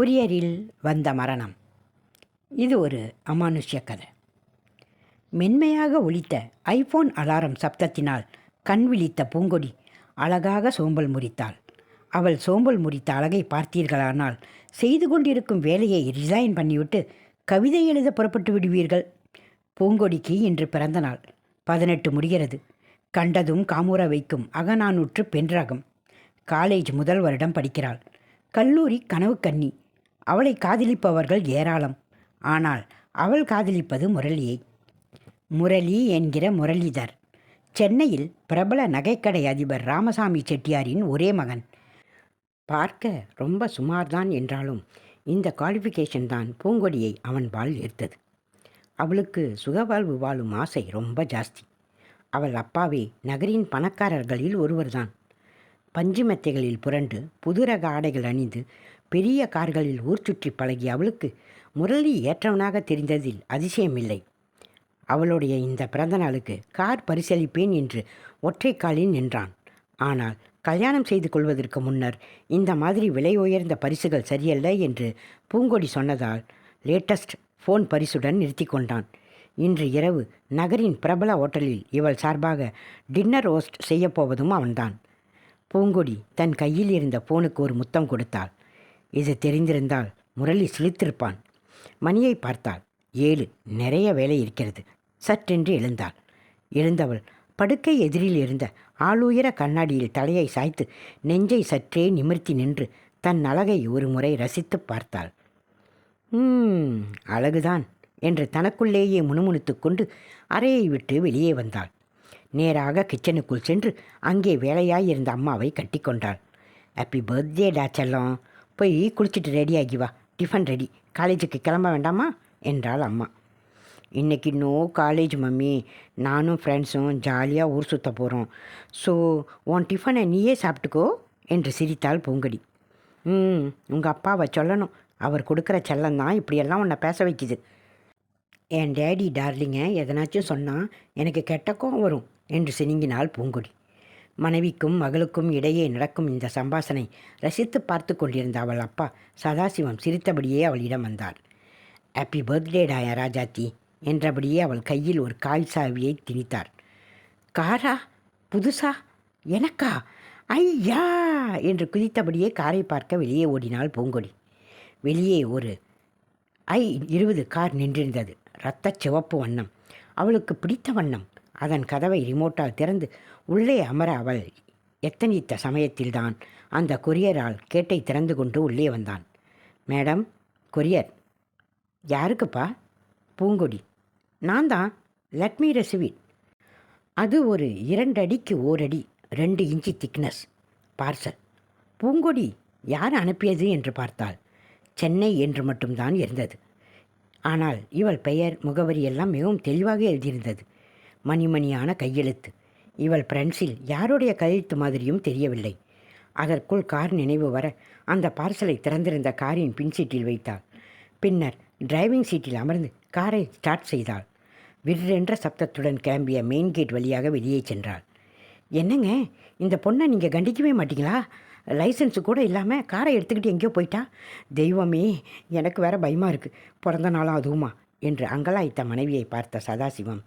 குரியரில் வந்த மரணம். இது ஒரு அமானுஷ்ய கதை. மென்மையாக ஒலித்த ஐஃபோன் அலாரம் சப்தத்தினால் கண் விழித்த பூங்கொடி அழகாக சோம்பல் முறித்தாள். அவள் சோம்பல் முறித்த அழகை பார்த்தீர்களானால் செய்து கொண்டிருக்கும் வேலையை ரிசைன் பண்ணிவிட்டு கவிதை எழுத புறப்பட்டு விடுவீர்கள். பூங்கொடிக்கு இன்று பிறந்த நாள் பதினெட்டு முடிகிறது. கண்டதும் காமுற வைக்கும் அகநானூற்று பெண் ரகம் காலேஜ் முதல் வருடம் படிக்கிறாள். கல்லூரி கனவு கன்னி அவளை காதலிப்பவர்கள் ஏராளம். ஆனால் அவள் காதலிப்பது முரளியை. முரளி என்கிற முரளிதர். சென்னையில் பிரபல நகைக்கடை அதிபர் ராமசாமி செட்டியாரின் ஒரே மகன். பார்க்க ரொம்ப சுமார்தான் என்றாலும் இந்த குவாலிஃபிகேஷன் தான் பூங்கொடியை அவன் வாழ் ஈர்த்தது அவளுக்கு சுகவாழ்வு வாழும் ஆசை ரொம்ப ஜாஸ்தி. அவள் அப்பாவே நகரின் பணக்காரர்களில் ஒருவர்தான். பஞ்சு மெத்தைகளில் புரண்டு புது ரக ஆடைகள் அணிந்து பெரிய கார்களில் ஊர் சுற்றி பழகிய அவளுக்கு முரளி ஏற்றவனாக தெரிந்ததில் அதிசயமில்லை. அவளுடைய இந்த பிறந்த நாளுக்கு கார் பரிசளிப்பேன் என்று ஒற்றை காலில் நின்றான். ஆனால் கல்யாணம் செய்து கொள்வதற்கு முன்னர் இந்த மாதிரி விலை உயர்ந்த பரிசுகள் சரியல்ல என்று பூங்கொடி சொன்னதால் லேட்டஸ்ட் ஃபோன் பரிசுடன் நிறுத்தி கொண்டான். இன்று இரவு நகரின் பிரபல ஓட்டலில் இவள் சார்பாக டின்னர் ரோஸ்ட் செய்யப்போவதும் அவன்தான். பூங்கொடி தன் கையில் இருந்த ஃபோனுக்கு ஒரு முத்தம் கொடுத்தாள். இது தெரிந்திருந்தால் முரளி சிலித்திருப்பான் மணியை பார்த்தாள் ஏழு நிறைய வேலை இருக்கிறது. சற்றென்று எழுந்தாள். எழுந்தவள் படுக்கை எதிரில் இருந்த ஆளுயர கண்ணாடியில் தலையை சாய்த்து நெஞ்சை சற்றே நிமிர்த்தி நின்று தன் அழகை ஒரு முறை ரசித்து பார்த்தாள் அழகுதான் என்று தனக்குள்ளேயே முணுமுணுத்து கொண்டு அறையை விட்டு வெளியே வந்தாள். நேராக கிச்சனுக்குள் சென்று அங்கே வேலையாயிருந்த அம்மாவை கட்டிக்கொண்டாள் ஹாப்பி பர்த்டே டா செல்லம் போய் குளிச்சுட்டு ரெடி ஆகி வா. டிஃபன் ரெடி காலேஜுக்கு கிளம்ப வேண்டாமா? என்றாள் அம்மா. இன்னைக்கு நோ காலேஜ் மம்மி. நானும் ஃப்ரெண்ட்ஸும் ஜாலியாக ஊர் சுற்ற போகிறோம் ஸோ உன் டிஃபனை நீயே சாப்பிட்டுக்கோ என்று சிரித்தாள் பூங்கடி. ம் உங்கள் அப்பாவை சொல்லணும். அவர் கொடுக்குற செல்லம் தான் இப்படியெல்லாம் உன்னை பேச வைக்குது. என் டேடி டார்லிங்க எதனாச்சும் சொன்னால் எனக்கு கெட்ட கோவம் வரும் என்று சினிங்கினாள் பூங்கொடி. மனைவிக்கும் மகளுக்கும் இடையே நடக்கும் இந்த சம்பாஷனை ரசித்து பார்த்து கொண்டிருந்த அவள் அப்பா சதாசிவம் சிரித்தபடியே அவளிடம் வந்தார். ஹாப்பி பர்த்டே டாயா ராஜாத்தி என்றபடியே அவள் கையில் ஒரு கால் சாவியை திணித்தார். காரா? புதுசா? எனக்கா? ஐயா! என்று குதித்தபடியே காரை பார்க்க வெளியே ஓடினாள் பூங்கொடி. வெளியே ஒரு ஐ இருபது கார் நின்றிருந்தது. இரத்த சிவப்பு வண்ணம். அவளுக்கு பிடித்த வண்ணம். அதன் கதவை ரிமோட்டால் திறந்து உள்ளே அமர அவள். எத்தனித்த சமயத்தில்தான் அந்த கொரியரால் கேட்டை திறந்து கொண்டு உள்ளே வந்தான். Madam courier. யாருக்குப்பா? பூங்கொடி. நான் தான் லெட் மீ ரெசிவ் அது ஒரு இரண்டு அடிக்கு ஓரடி ரெண்டு இன்ச்சி திக்னஸ் பார்சல் பூங்கொடி யார் அனுப்பியது? என்று பார்த்தாள். சென்னை என்று மட்டும்தான் இருந்தது. ஆனால் இவள் பெயர் முகவரி எல்லாம் மிகவும் தெளிவாக எழுதியிருந்தது. மணிமணியான கையெழுத்து. இவள் பிரெண்ட்ஸில் யாருடைய கையெழுத்து மாதிரியும் தெரியவில்லை. அதற்குள் கார் நினைவு வர அந்த பார்சலை திறந்திருந்த காரின் பின்சீட்டில் வைத்தாள். பின்னர் டிரைவிங் சீட்டில் அமர்ந்து காரை ஸ்டார்ட் செய்தாள். விற்றென்ற சப்தத்துடன் கிளம்பிய மெயின் கேட் வழியாக வெளியே சென்றாள். என்னங்க? இந்த பொண்ணை நீங்கள் கண்டிக்கவே மாட்டீங்களா? லைசன்ஸு கூட இல்லாமல் காரை எடுத்துக்கிட்டு எங்கேயோ போயிட்டா? தெய்வமே எனக்கு வேற பயமாக இருக்குது பிறந்த நாளும் அதுவுமா? என்று அங்கலாய்த்த மனைவியை பார்த்த சதாசிவம்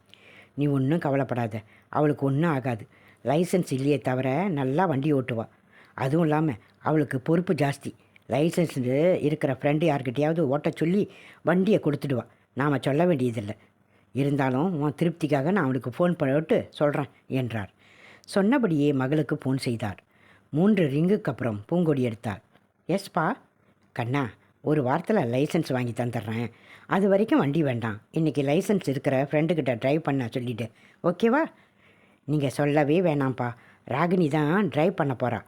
நீ ஒன்றும் கவலைப்படாத. அவளுக்கு ஒன்றும் ஆகாது. லைசன்ஸ் இல்லையே தவிர நல்லா வண்டி ஓட்டுவா. அதுவும் இல்லாமல் அவளுக்கு பொறுப்பு ஜாஸ்தி. லைசன்ஸ் இருக்கிற ஃப்ரெண்டு யார்கிட்டையாவது ஓட்ட சொல்லி வண்டியை கொடுத்துடுவா. நாம் சொல்ல வேண்டியதில்லை. இருந்தாலும் உன் திருப்திக்காக நான் அவளுக்கு ஃபோன் பண்ணிவிட்டு சொல்கிறேன் என்றார். சொன்னபடியே மகளுக்கு ஃபோன் செய்தார். மூன்று ரிங்குக்கு அப்புறம் பூங்கொடி எடுத்தார். எஸ்பா கண்ணா ஒரு வாரத்தில் லைசன்ஸ் வாங்கி தந்துடுறேன் அது வரைக்கும் வண்டி வேண்டாம். இன்றைக்கி லைசன்ஸ் இருக்கிற ஃப்ரெண்டுக்கிட்ட ட்ரைவ் பண்ண சொல்லிவிட்டு ஓகேவா நீங்கள் சொல்லவே வேணாம்ப்பா. ராகினி தான் ட்ரைவ் பண்ண போகிறா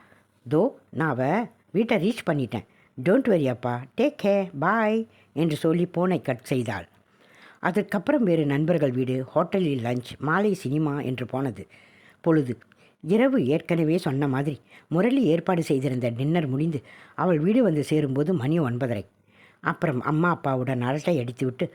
தோ நான் அவள் வீட்டை ரீச் பண்ணிட்டேன். டோன்ட் வெரி அப்பா. டேக் கே பாய் என்று சொல்லி போனை கட் செய்தாள். அதற்கப்புறம் வேறு நண்பர்கள் வீடு ஹோட்டலில் லஞ்ச் மாலை சினிமா என்று போனது. பொழுது இரவு ஏற்கனவே சொன்ன மாதிரி முரளி ஏற்பாடு செய்திருந்த டின்னர் முடிந்து அவள் வீடு வந்து சேரும்போது மணி ஒன்பதரை. அப்புறம் அம்மா அப்பாவுடன் அரட்டை அடித்துவிட்டு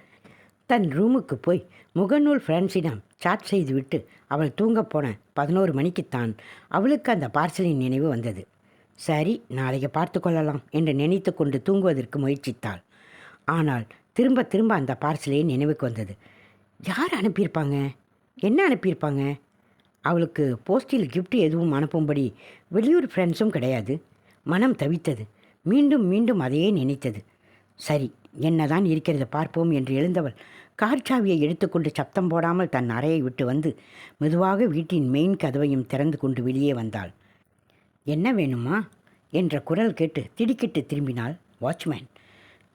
தன் ரூமுக்கு போய் முகநூல் ஃப்ரெண்ட்ஸிடம் சாட் செய்துவிட்டு அவள் தூங்கப் போன பதினோரு மணிக்குத்தான் அவளுக்கு அந்த பார்சலின் நினைவு வந்தது. சரி நாளைக்கு பார்த்து கொள்ளலாம் என்று நினைத்து கொண்டு தூங்குவதற்கு முயற்சித்தாள். ஆனால் திரும்ப திரும்ப அந்த பார்சலே நினைவுக்கு வந்தது. யார் அனுப்பியிருப்பாங்க? என்ன அனுப்பியிருப்பாங்க? அவளுக்கு போஸ்டில் கிஃப்ட் எதுவும் அனுப்பும்படி வெளியூர் ஃப்ரெண்ட்ஸும் கிடையாது. மனம் தவித்தது. மீண்டும் மீண்டும் அதையே நினைத்தது. சரி என்னதான் இருக்கிறது பார்ப்போம் என்று எழுந்தவள் கார் சாவியை எடுத்துக்கொண்டு சப்தம் போடாமல் தன் அறையை விட்டு வந்து மெதுவாக வீட்டின் மெயின் கதவையும் திறந்து கொண்டு வெளியே வந்தாள். என்ன வேணுமா? என்ற குரல் கேட்டு திடுக்கிட்டு திரும்பினாள் வாட்ச்மேன்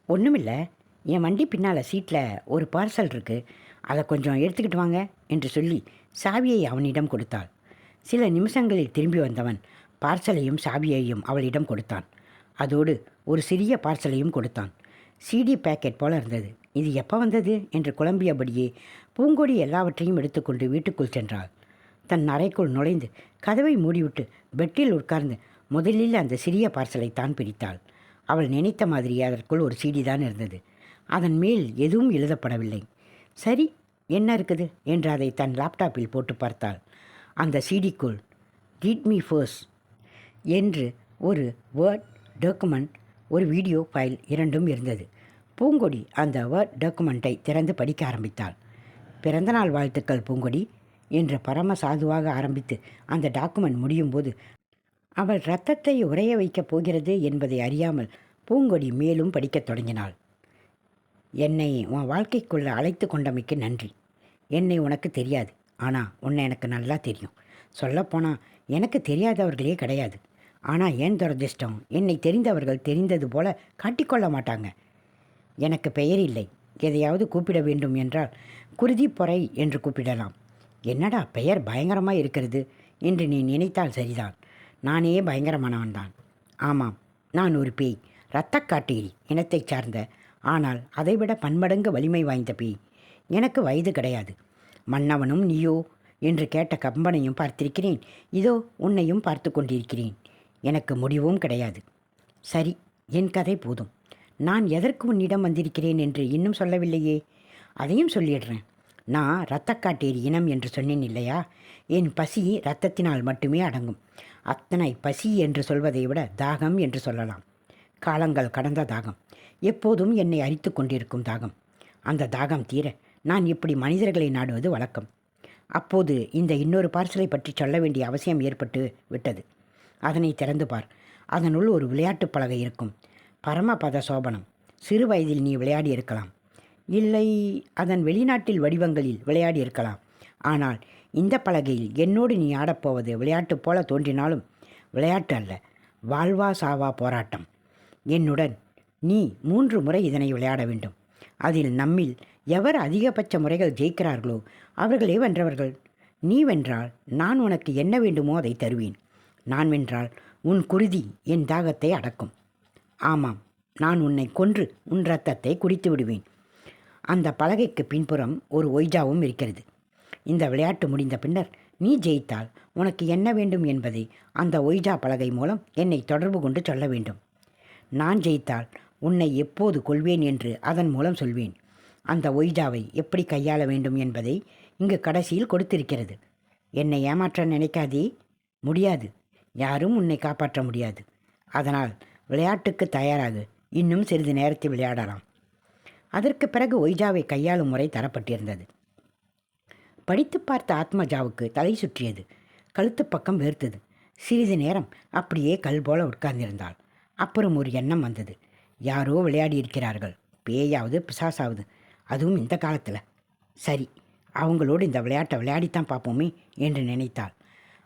ஒன்றுமில்லை என் வண்டி பின்னால் சீட்டில் ஒரு பார்சல் இருக்குது அதை கொஞ்சம் எடுத்துக்கிட்டு வாங்க என்று சொல்லி சாவியை அவனிடம் கொடுத்தாள். சில நிமிஷங்களில் திரும்பி வந்தவன் பார்சலையும் சாவியையும் அவளிடம் கொடுத்தான். அதோடு ஒரு சிறிய பார்சலையும் கொடுத்தான். சிடி பேக்கெட் போல இருந்தது. இது எப்போ வந்தது? என்று குழம்பியபடியே பூங்கொடி எல்லாவற்றையும் எடுத்துக்கொண்டு வீட்டுக்குள் சென்றாள். தன் அறைக்குள் நுழைந்து கதவை மூடிவிட்டு பெட்டில் உட்கார்ந்து முதலில் அந்த சிறிய பார்சலை தான் பிரித்தாள் அவள் நினைத்த மாதிரி அதற்குள் ஒரு சீடி தான் இருந்தது. அதன் மேல் எதுவும் எழுதப்படவில்லை. சரி என்ன இருக்குது? என்று அதை தன் லேப்டாப்பில் போட்டு பார்த்தாள். அந்த சீடிக்குள் ரீட் மீ ஃபர்ஸ்ட் என்று ஒரு வேர்ட் டாக்குமெண்ட் ஒரு வீடியோ ஃபைல் இரண்டும் இருந்தது. பூங்கொடி அந்த வேர்ட் டாக்குமெண்ட்டை திறந்து படிக்க ஆரம்பித்தாள். பிறந்தநாள் வாழ்த்துக்கள் பூங்கொடி என்று பரம சாதுவாக ஆரம்பித்து அந்த டாக்குமெண்ட் முடியும் போது அவள் இரத்தத்தை உறைய வைக்கப் போகிறது என்பதை அறியாமல் பூங்கொடி மேலும் படிக்கத் தொடங்கினாள். என்னை உன் வாழ்க்கைக்குள்ள அழைத்து கொண்டமைக்கு நன்றி. என்னை உனக்கு தெரியாது. ஆனால் உன்னை எனக்கு நல்லா தெரியும். சொல்லப்போனால் எனக்கு தெரியாதவர்களே கிடையாது. ஆனால் ஏன் துரதிர்ஷ்டம்? என்னை தெரிந்தவர்கள் தெரிந்தது போல காட்டிக்கொள்ள மாட்டாங்க. எனக்கு பெயர் இல்லை. எதையாவது கூப்பிட வேண்டும் என்றால் குருதி பொறை என்று கூப்பிடலாம். என்னடா பெயர் பயங்கரமாக இருக்கிறது என்று நீ நினைத்தால் சரிதான். நானே பயங்கரமானவன்தான். ஆமாம் நான் ஒரு பேய். இரத்தக்காட்டேரி இனத்தைச் சார்ந்த ஆனால் அதைவிட பன்மடங்கு வலிமை வாய்ந்த பேய். எனக்கு வயது கிடையாது. மன்னவனும் நீயோ? என்று கேட்ட கம்பனையும் பார்த்திருக்கிறேன். இதோ உன்னையும் பார்த்து கொண்டிருக்கிறேன். எனக்கு முடிவும் கிடையாது. சரி என் கதை போதும். நான் எதற்கு உன்னிடம் வந்திருக்கிறேன் என்று இன்னும் சொல்லவில்லையே? அதையும் சொல்லிடுறேன். நான் இரத்தக்காட்டேரி இனம் என்று சொன்னேன் இல்லையா? என் பசி இரத்தத்தினால் மட்டுமே அடங்கும். அத்தனை பசி என்று சொல்வதை விட தாகம் என்று சொல்லலாம். காலங்கள் கடந்த தாகம். எப்போதும் என்னை அரித்து கொண்டிருக்கும் தாகம். அந்த தாகம் தீர நான் இப்படி மனிதர்களை நாடுவது வழக்கம். அப்போது இந்த இன்னொரு பார்சலை பற்றி சொல்ல வேண்டிய அவசியம் ஏற்பட்டு விட்டது. அதனை திறந்து பார். அதனுள் ஒரு விளையாட்டுப் பலகை இருக்கும். பரமபத சோபனம். சிறு வயதில் நீ விளையாடி இருக்கலாம். இல்லை அதன் வெளிநாட்டில் வடிவங்களில் விளையாடி இருக்கலாம். ஆனால் இந்த பலகையில் என்னோடு நீ ஆடப்போவது விளையாட்டு போல தோன்றினாலும் விளையாட்டு அல்ல வாழ்வா சாவா போராட்டம். என்னுடன் நீ மூன்று முறை இதனை விளையாட வேண்டும். அதில் நம்மில் எவர் அதிகபட்ச முறைகள் ஜெயிக்கிறார்களோ அவர்களே வென்றவர்கள் நீ வென்றால் நான் உனக்கு என்ன வேண்டுமோ அதை தருவேன். நான் வென்றால் உன் குருதி என் தாகத்தை அடக்கும். ஆமாம் நான் உன்னை கொன்று உன் ரத்தத்தை குடித்து விடுவேன். அந்த பலகைக்கு பின்புறம் ஒரு ஒய்ஜாவும் இருக்கிறது. இந்த விளையாட்டு முடிந்த பின்னர் நீ ஜெயித்தால் உனக்கு என்ன வேண்டும் என்பதை அந்த ஒய்ஜா பலகை மூலம் என்னை தொடர்பு கொண்டு சொல்ல வேண்டும். நான் ஜெயித்தால் உன்னை எப்போது கொள்வேன் என்று அதன் மூலம் சொல்வேன். அந்த ஒய்ஜாவை எப்படி கையாள வேண்டும் என்பதை இங்கு கடைசியில் கொடுத்திருக்கிறது. என்னை ஏமாற்ற நினைக்காதே. முடியாது. யாரும் உன்னை காப்பாற்ற முடியாது. அதனால் விளையாட்டுக்கு தயாராகு. இன்னும் சிறிது நேரத்தில் விளையாடலாம். அதற்கு பிறகு ஒய்ஜாவை கையாளும் முறை தரப்பட்டிருந்தது. படித்து பார்த்த ஆத்மஜாவுக்கு தலை சுற்றியது. கழுத்து பக்கம் வேர்த்தது சிறிது நேரம் அப்படியே கல் போல உட்கார்ந்திருந்தாள். அப்புறம் ஒரு எண்ணம் வந்தது. யாரோ விளையாடி இருக்கிறார்கள் பேயாவது பிசாசாவது. அதுவும் இந்த காலத்தில். சரி அவங்களோடு இந்த விளையாட்டை விளையாடித்தான் பார்ப்போமே என்று நினைத்தாள்.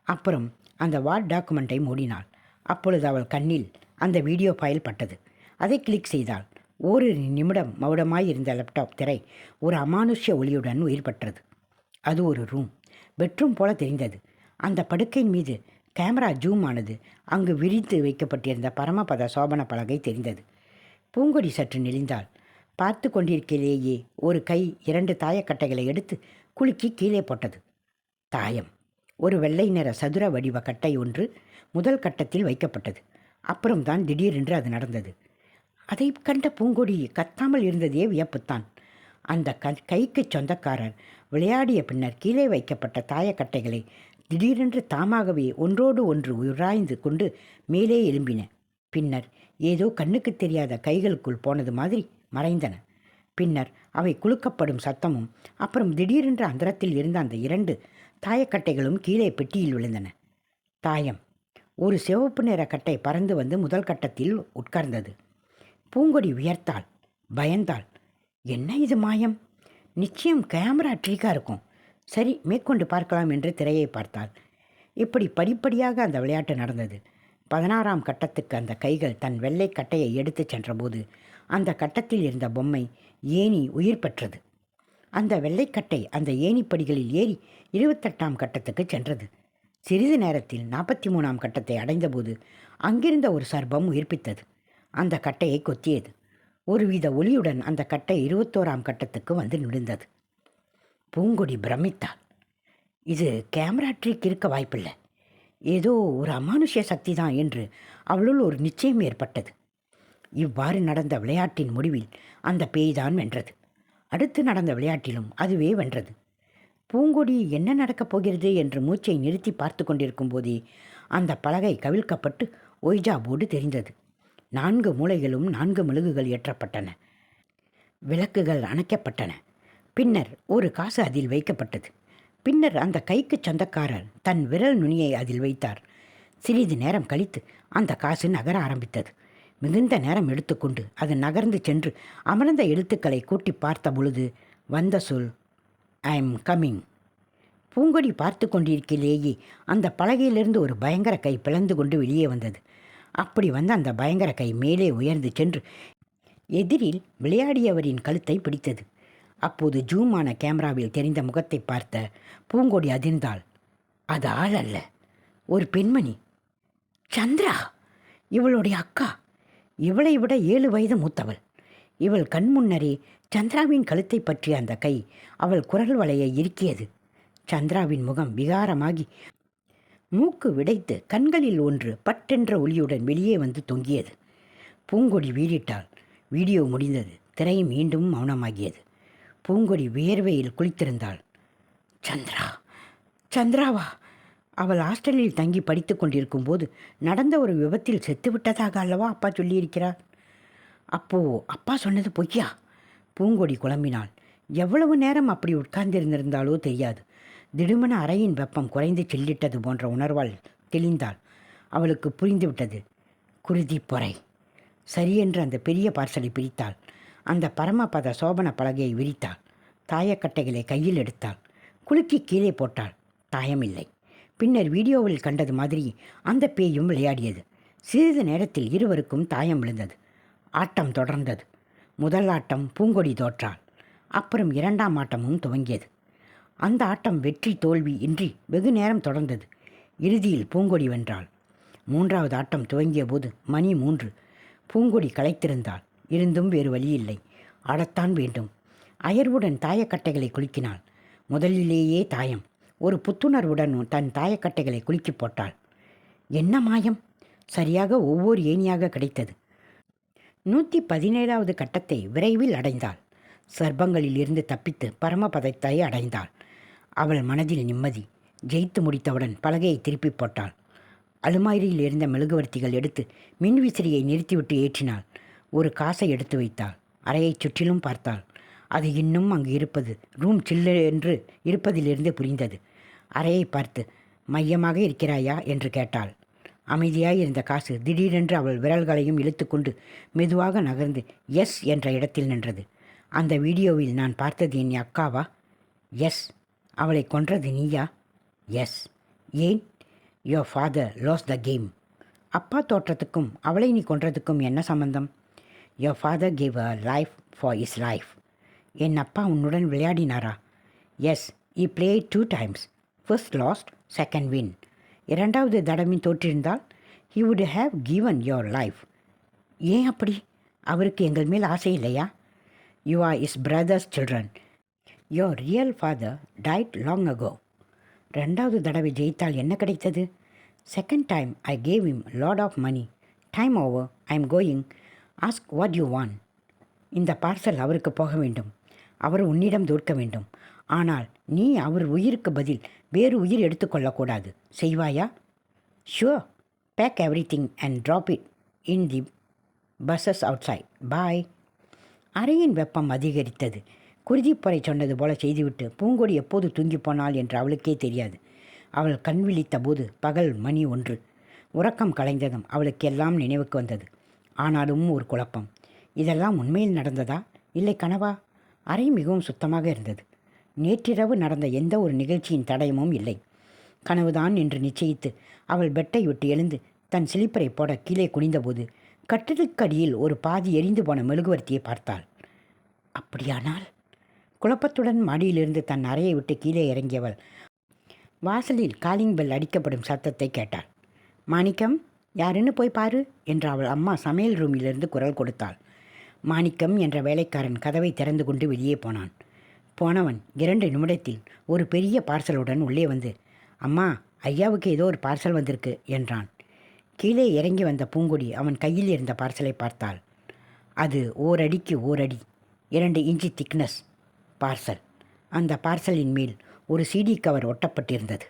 அப்புறம் அந்த வார்ட் டாக்குமெண்ட்டை மூடினாள். அப்பொழுது அவள் கண்ணில் அந்த வீடியோ ஃபைல் பட்டது. அதை கிளிக் செய்தாள். ஓரிரு நிமிடம் மௌடமாய் இருந்த லேப்டாப் திரை ஒரு அமானுஷ்ய ஒளியுடன் உயிர் பெற்றது. அது ஒரு ரூம். பெட்ரூம் போல தெரிந்தது. அந்த படுக்கையின் மீது கேமரா ஜூம் ஆனது. அங்கு விரித்து வைக்கப்பட்டிருந்த பரமபத சோபன பலகை தெரிந்தது. பூங்கொடி சற்று நெளிந்தாள். பார்த்து கொண்டிருக்கையிலேயே ஒரு கை இரண்டு தாயக்கட்டைகளை எடுத்து குலுக்கி கீழே போட்டது. தாயம். ஒரு வெள்ளை நிற சதுர வடிவ கட்டை ஒன்று முதல் கட்டத்தில் வைக்கப்பட்டது. அப்புறம்தான் திடீரென்று அது நடந்தது. அதை கண்ட பூங்கொடி கத்தாமல் இருந்ததே வியப்புத்தான். அந்த க கைக்கு சொந்தக்காரர் விளையாடிய பின்னர் கீழே வைக்கப்பட்ட தாயக்கட்டைகளை திடீரென்று தாமாகவே ஒன்றோடு ஒன்று உராய்ந்து கொண்டு மேலே எழும்பின. பின்னர் ஏதோ கண்ணுக்கு தெரியாத கைகளுக்குள் போனது மாதிரி மறைந்தன. பின்னர் அவை குலுக்கப்படும் சத்தமும் அப்புறம் திடீரென்று அந்தரத்தில் இருந்த அந்த இரண்டு தாயக்கட்டைகளும் கீழே பெட்டியில் விழுந்தன. தாயம் ஒரு சிவப்பு நிற கட்டை பறந்து வந்து முதல் கட்டத்தில் உட்கார்ந்தது. பூங்கொடி உயர்த்தாள் பயந்தாள். என்ன இது மாயம்? நிச்சயம் கேமரா ட்ரீக்காக இருக்கும். சரி மேற்கொண்டு பார்க்கலாம் என்று திரையை பார்த்தாள். இப்படி படிப்படியாக அந்த விளையாட்டு நடந்தது. பதினாறாம் கட்டத்துக்கு அந்த கைகள் தன் வெள்ளை கட்டையை எடுத்துச் சென்றபோது அந்த கட்டத்தில் இருந்த பொம்மை ஏணி உயிர் பெற்றது. அந்த வெள்ளைக்கட்டை அந்த ஏணிப்படிகளில் ஏறி இருபத்தெட்டாம் கட்டத்துக்கு சென்றது. சிறிது நேரத்தில் நாற்பத்தி மூணாம் கட்டத்தை அடைந்தபோது அங்கிருந்த ஒரு சர்பம் உயிர்ப்பித்தது. அந்த கட்டையை கொத்தியது. ஒருவித ஒளியுடன் அந்த கட்டை இருபத்தோராம் கட்டத்துக்கு வந்து விழுந்தது பூங்கொடி பிரமித்தாள். இது கேமரா ட்ரிக் இருக்க வாய்ப்பில்லை. ஏதோ ஒரு அமானுஷ்ய சக்தி தான் என்று அவளுள் ஒரு நிச்சயம் ஏற்பட்டது. இவ்வாறு நடந்த விளையாட்டின் முடிவில் அந்த பேய் தான் வென்றது. அடுத்து நடந்த விளையாட்டிலும் அதுவே வென்றது. பூங்கொடி என்ன நடக்கப் போகிறது என்று மூச்சை நிறுத்தி பார்த்து கொண்டிருக்கும் போதே அந்த பலகை கவிழ்க்கப்பட்டு ஒய்ஜா போர்டு தெரிந்தது. நான்கு மூலைகளும் நான்கு மெழுகுகள் ஏற்றப்பட்டன. விளக்குகள் அணைக்கப்பட்டன. பின்னர் ஒரு காசு அதில் வைக்கப்பட்டது. பின்னர் அந்த கைக்கு சொந்தக்காரர் தன் விரல் நுனியை அதில் வைத்தார். சிறிது நேரம் கழித்து அந்த காசு நகர ஆரம்பித்தது. மிகுந்த நேரம் எடுத்துக்கொண்டு அது நகர்ந்து சென்று அமர்ந்த எழுத்துக்களை கூட்டி பார்த்த பொழுது வந்த சொல் ஐ எம் கம்மிங் பூங்கொடி பார்த்து கொண்டிருக்கையிலேயே அந்த பலகையிலிருந்து ஒரு பயங்கர கை பிளந்து கொண்டு வெளியே வந்தது. அப்படி வந்த அந்த பயங்கர கை மேலே உயர்ந்து சென்று எதிரில் விளையாடியவரின் கழுத்தை பிடித்தது. அப்போது ஜூமான கேமராவில் தெரிந்த முகத்தை பார்த்த பூங்கொடி அதிர்ந்தாள். அது ஆள் அல்ல. ஒரு பெண்மணி. சந்திரா! இவளுடைய அக்கா. இவளை விட ஏழு வயது மூத்தவள். இவள் கண்முன்னரே சந்திராவின் கழுத்தை பற்றிய அந்த கை அவள் குரல் வளையை இறுக்கியது. சந்திராவின் முகம் விகாரமாகி மூக்கு விடைத்து கண்களில் ஒன்று பட்டென்ற ஒளியுடன் வெளியே வந்து தொங்கியது. பூங்கொடி வீறிட்டாள். வீடியோ முடிந்தது. திரை மீண்டும் மௌனமாகியது. பூங்கொடி வேர்வையில் குளித்திருந்தாள். சந்திரா சந்திராவா? அவள் ஹாஸ்டலில் தங்கி படித்து கொண்டிருக்கும் போது நடந்த ஒரு விபத்தில் செத்துவிட்டதாக அல்லவா அப்பா சொல்லியிருக்கிறார்? அப்போ அப்பா சொன்னது பொய்யா? பூங்கொடி குழம்பினாள். எவ்வளவு நேரம் அப்படி உட்கார்ந்திருந்திருந்தாலோ தெரியாது. திடுமன அறையின் வெப்பம் குறைந்து செல்லிட்டது போன்ற உணர்வால் தெளிந்தாள். அவளுக்கு புரிந்துவிட்டது. குருதி பொறை. சரியென்று அந்த பெரிய பார்சலை பிரித்தாள். அந்த பரமபத சோபன பலகையை விரித்தாள். தாயக்கட்டைகளை கையில் எடுத்தாள். குலுக்கி கீழே போட்டாள். தாயமில்லை. பின்னர் வீடியோவில் கண்டது மாதிரி அந்த பேயும் விளையாடியது. சிறிது நேரத்தில் இருவருக்கும் தாயம் விழுந்தது. ஆட்டம் தொடர்ந்தது. முதல் ஆட்டம் பூங்கொடி தோற்றாள். அப்புறம் இரண்டாம் ஆட்டமும் துவங்கியது. அந்த ஆட்டம் வெற்றி தோல்வி இன்றி வெகு நேரம் தொடர்ந்தது. இறுதியில் பூங்கொடி வென்றாள். மூன்றாவது ஆட்டம் துவங்கிய போது மணி மூன்று. பூங்கொடி களைத்திருந்தாள். இருந்தும் வேறு வழியில்லை ஆடத்தான் வேண்டும். அயர்வுடன் தாயக்கட்டைகளை குலுக்கினாள். முதலிலேயே தாயம். ஒரு புத்துணர்வுடன் தன் தாயக்கட்டைகளை குலுக்கி போட்டாள். என்ன மாயம்? சரியாக ஒவ்வொரு ஏணியாக கிடைத்தது. நூற்றி பதினேழாவது கட்டத்தை விரைவில் அடைந்தாள். சர்ப்பங்களில் இருந்து தப்பித்து பரமபதத்தை அடைந்தாள். அவள் மனதில் நிம்மதி. ஜெயித்து முடித்தவுடன் பலகையை திருப்பி போட்டாள். அலுமாரியில் இருந்த மெழுகுவர்த்திகள் எடுத்து மின்விசிறியை நிறுத்திவிட்டு ஏற்றினாள். ஒரு காசை எடுத்து வைத்தாள். அறையைச் சுற்றிலும் பார்த்தாள். அது இன்னும் அங்கு இருப்பது ரூம் சில்லு என்று இருப்பதிலிருந்து புரிந்தது. அறையை பார்த்து மையமாக இருக்கிறாயா? என்று கேட்டாள். அமைதியாய் இருந்த காசு திடீரென்று அவள் விரல்களையும் இழுத்துக்கொண்டு மெதுவாக நகர்ந்து எஸ் என்ற இடத்தில் நின்றது. அந்த வீடியோவில் நான் பார்த்தது என் அக்காவா? எஸ். அவளை கொன்றது நீயா? எஸ். ஏன்? Your father lost the game அப்பா தோற்றத்துக்கும் அவளை நீ கொன்றதுக்கும் என்ன சம்பந்தம்? Your father give a life for his life என் அப்பா உன்னுடன் விளையாடினாரா? Yes he play two times first lost second win இரண்டாவது தடவை தோற்றிருந்தால் he would have given your life ஏன் அப்படி? அவருக்கு எங்கள் மேல் ஆசை இல்லையா? You are his brothers children your real father died long ago ரெண்டாவது தடவை ஜெயித்தால் என்ன கிடைத்தது? Second time I gave him lot of money time over I am going ask what you want இந்த பார்சல் அவருக்கு போக வேண்டும். அவர் உன்னிடம் தோற்க வேண்டும். ஆனால் நீ அவர் உயிருக்கு பதில் வேறு உயிர் எடுத்துக்கொள்ளக்கூடாது செய்வாயா? Sure pack everything and drop it in the bushes outside bye அறையின் வெப்பம் அதிகரித்தது. குருதிப்பறை சொன்னது போல செய்துவிட்டு பூங்கொடி எப்போது தூங்கி போனாள் என்று அவளுக்கே தெரியாது. அவள் கண் விழித்த போது பகல் மணி ஒன்று. உறக்கம் கலைந்ததும் அவளுக்கு எல்லாம் நினைவுக்கு வந்தது. ஆனாலும் ஒரு குழப்பம். இதெல்லாம் உண்மையில் நடந்ததா? இல்லை கனவா? அறை மிகவும் சுத்தமாக இருந்தது. நேற்றிரவு நடந்த எந்த ஒரு நிகழ்ச்சியின் தடயமும் இல்லை. கனவுதான் என்று நிச்சயித்து அவள் பெட்டை விட்டு எழுந்து தன் சிலிப்பரை போட கீழே குனிந்தபோது கட்டிலுக்கடியில் ஒரு பாதி எரிந்து போன மெழுகுவர்த்தியை பார்த்தாள். அப்படியானால்? குழப்பத்துடன் மாடியிலிருந்து தன் அறையை விட்டு கீழே இறங்கியவள். வாசலில் காலிங் பெல் அடிக்கப்படும் சத்தத்தை கேட்டாள். மாணிக்கம் யாருன்னு போய் பாரு என்று அவள் அம்மா சமையல் ரூமிலிருந்து குரல் கொடுத்தாள். மாணிக்கம் என்ற வேலைக்காரன் கதவை திறந்து கொண்டு வெளியே போனான். போனவன் இரண்டு நிமிடத்தில் ஒரு பெரிய பார்சலுடன் உள்ளே வந்து அம்மா ஐயாவுக்கு ஏதோ ஒரு பார்சல் வந்திருக்கு என்றான். கீழே இறங்கி வந்த பூங்கொடி அவன் கையில் இருந்த பார்சலை பார்த்தாள். அது ஓரடிக்கு ஓரடி இரண்டு இன்ச்சி திக்னஸ் பார்சல். அந்த பார்சலின் மேல் ஒரு சிடி கவர் ஒட்டப்பட்டிருந்தது.